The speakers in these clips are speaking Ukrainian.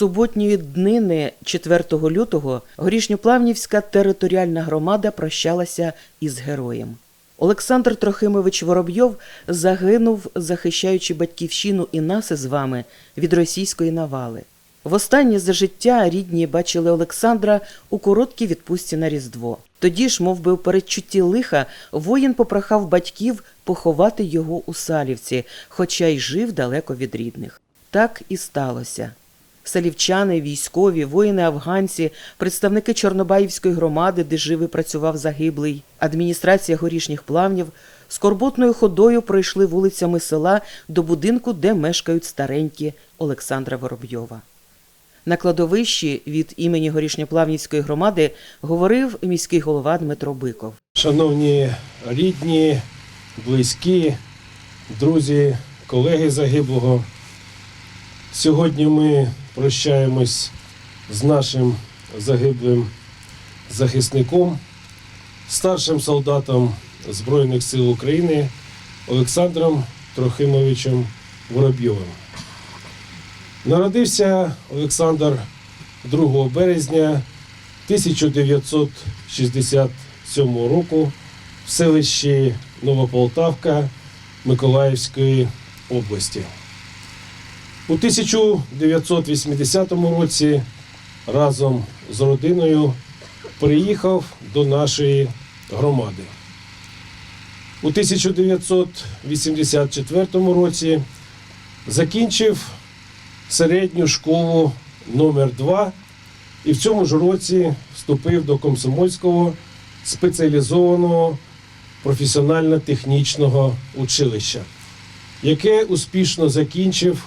суботньої днини 4 лютого Горішньоплавнівська територіальна громада прощалася із героєм. Олександр Трохимович Воробйов загинув, захищаючи батьківщину і нас із вами від російської навали. Востаннє за життя рідні бачили Олександра у короткій відпустці на Різдво. Тоді ж, мов би, у передчутті лиха, воїн попрохав батьків поховати його у Салівці, хоча й жив далеко від рідних. Так і сталося. Салівчани, військові, воїни-афганці, представники Чорнобаївської громади, де жив і працював загиблий, адміністрація горішніх плавнів скорботною ходою пройшли вулицями села до будинку, де мешкають старенькі Олександра Воробйова. На кладовищі від імені Горішньоплавнівської громади говорив міський голова Дмитро Биков. Шановні рідні, близькі, друзі, колеги загиблого. Сьогодні ми прощаємось з нашим загиблим захисником, старшим солдатом Збройних сил України Олександром Трохимовичем Воробйовим. Народився Олександр 2 березня 1967 року в селищі Новополтавка Миколаївської області. У 1980 році разом з родиною приїхав до нашої громади. У 1984 році закінчив середню школу номер 2 і в цьому ж році вступив до Комсомольського спеціалізованого професіонально-технічного училища, яке успішно закінчив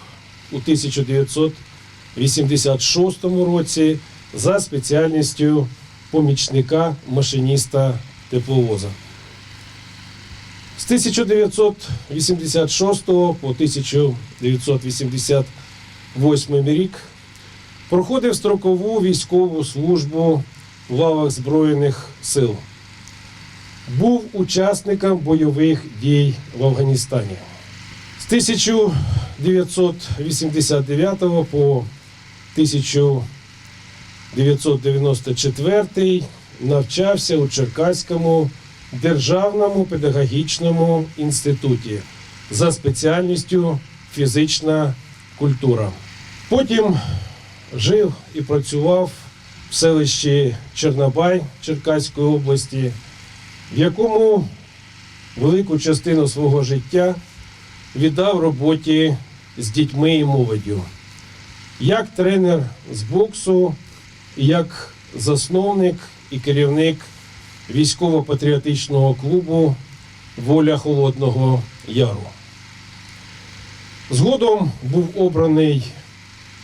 у 1986 році за спеціальністю помічника машиніста тепловоза. З 1986 по 1988 рік проходив строкову військову службу в лавах Збройних сил. Був учасником бойових дій в Афганістані. З 1989 по 1994 навчався у Черкаському державному педагогічному інституті за спеціальністю фізична культура. Потім жив і працював в селищі Чернобай Черкаської області, в якому велику частину свого життя віддав роботі з дітьми і молоддю, як тренер з боксу, як засновник і керівник військово-патріотичного клубу Воля Холодного Яру. Згодом був обраний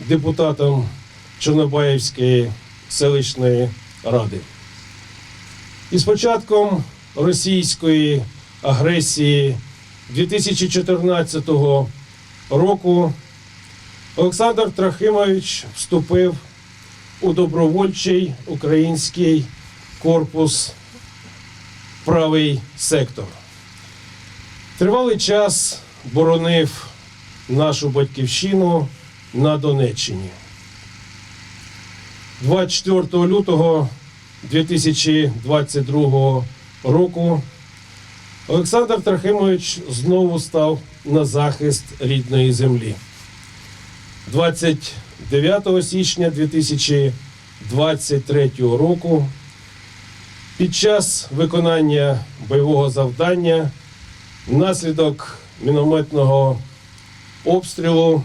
депутатом Чорнобаївської селищної ради. І з початком російської агресії 2014 року Олександр Трохимович вступив у добровольчий український корпус правий сектор. Тривалий час боронив нашу батьківщину на Донеччині. 24 лютого 2022 року Олександр Трохимович знову став на захист рідної землі. 29 січня 2023 року під час виконання бойового завдання внаслідок мінометного обстрілу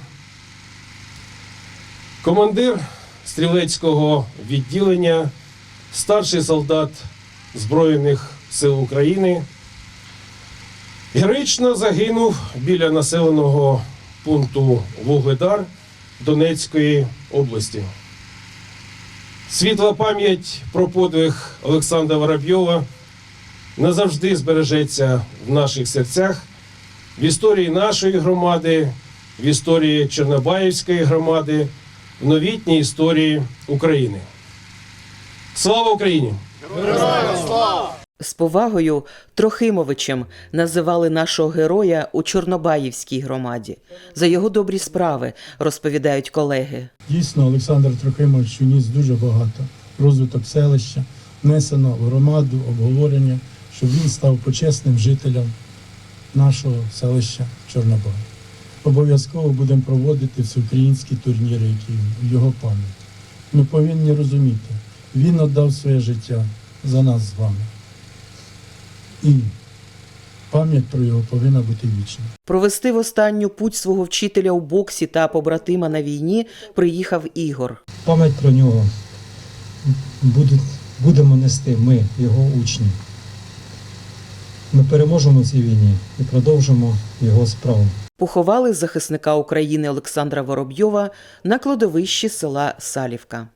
командир стрілецького відділення, старший солдат Збройних сил України, героїчно загинув біля населеного пункту Вугледар Донецької області. Світла пам'ять про подвиг Олександра Воробйова назавжди збережеться в наших серцях, в історії нашої громади, в історії Чорнобаївської громади, в новітній історії України. Слава Україні! Героям слава! З повагою Трохимовичем називали нашого героя у Чорнобаївській громаді. За його добрі справи, розповідають колеги. Дійсно, Олександр Трохимович уніс дуже багато. Розвиток селища, внесено в громаду, обговорення, щоб він став почесним жителем нашого селища Чорнобай. Обов'язково будемо проводити всеукраїнські турніри, які в його пам'ять. Ми повинні розуміти, він віддав своє життя за нас з вами. І пам'ять про його повинна бути вічна. Провести в останню путь свого вчителя у боксі та побратима на війні приїхав Ігор. Пам'ять про нього буде- будемо нести ми, його учні. Ми переможемо в цій війні і продовжимо його справу. Поховали захисника України Олександра Воробйова на кладовищі села Салівка.